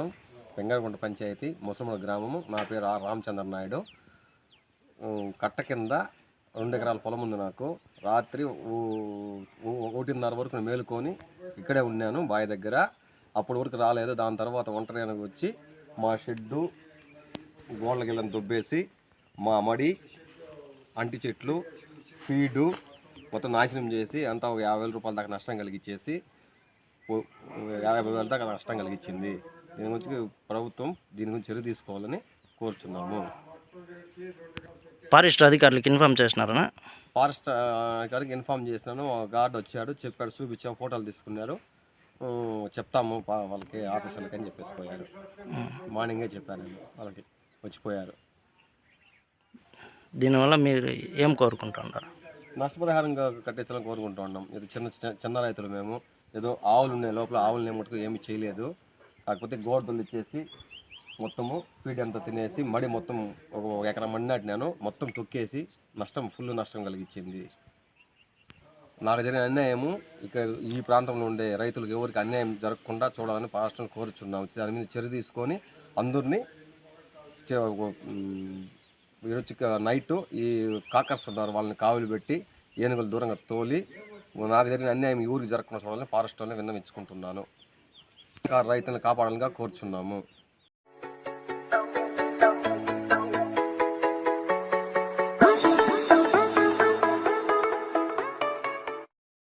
వెంగరగుంట పంచాయతీ ముసలమూడ గ్రామము. నా పేరు ఆర్ రామచంద్ర నాయుడు కట్ట కింద రెండు ఎకరాల పొలం ఉంది నాకు. రాత్రి ఒకటిన్నర వరకు నేను మేలుకొని ఇక్కడే ఉన్నాను బావి దగ్గర. అప్పటి వరకు రాలేదు. దాని తర్వాత ఒంటరి వచ్చి మా షెడ్డు గోళ్ళ గిళ్ళని దుబ్బేసి మా మడి అంటి చెట్లు ఫీడు మొత్తం నాశనం చేసి అంతా ఒక యాభై వేల రూపాయల దాకా నష్టం కలిగించేసి యాభై వేల దాకా నష్టం కలిగించింది దీని గురించి ప్రభుత్వం దీని గురించి చర్య తీసుకోవాలని కోరుచున్నాము. ఫారెస్ట్ అధికారులకు ఇన్ఫామ్ చేసినారనా? ఫారెస్ట్ గారికి ఇన్ఫామ్ చేసినాను. గార్డ్ వచ్చాడు చెప్పాడు చూపించాం ఫోటోలు తీసుకున్నారు. చెప్తాము వాళ్ళకి ఆఫీసర్లకి అని చెప్పేసి పోయారు. మార్నింగే చెప్పాను వాళ్ళకి వచ్చిపోయారు దీనివల్ల మీరు ఏం కోరుకుంటున్నారు నష్టపరిహారంగా కట్టేసాలని కోరుకుంటూ ఉన్నాం. ఇది చిన్న చిన్న- రైతులు మేము. ఏదో ఆవులు ఉన్నాయి లోపల ఆవులు మటుకు ఏమీ చేయలేదు. కాకపోతే గోడలు ఇచ్చేసి మొత్తము ఫీడ్ అంతా తినేసి మడి మొత్తం ఒక ఎకరం మడి నాటినాను. మొత్తం తొక్కేసి నష్టం ఫుల్ నష్టం కలిగించింది. నాకు జరిగిన అన్యాయము. ఇక్కడ ఈ ప్రాంతంలో ఉండే రైతులకు ఎవరికి అన్యాయం జరగకుండా చూడాలని రాష్ట్రం కోరుచున్నాము దాని మీద చర్య తీసుకొని అందరినీ ఈరోజు నైట్ ఈ కాకర్స్ ఉన్నారు వాళ్ళని కావులు పెట్టి ఏనుగులు దూరంగా తోలి నాకు జరిగిన అన్యాయం ఈ ఊరికి జరగకుండా చూడాలని ఫారెస్ట్ వాళ్ళని విన్నవించుకుంటున్నాను. రైతులను కాపాడాలని కోరుచున్నాము.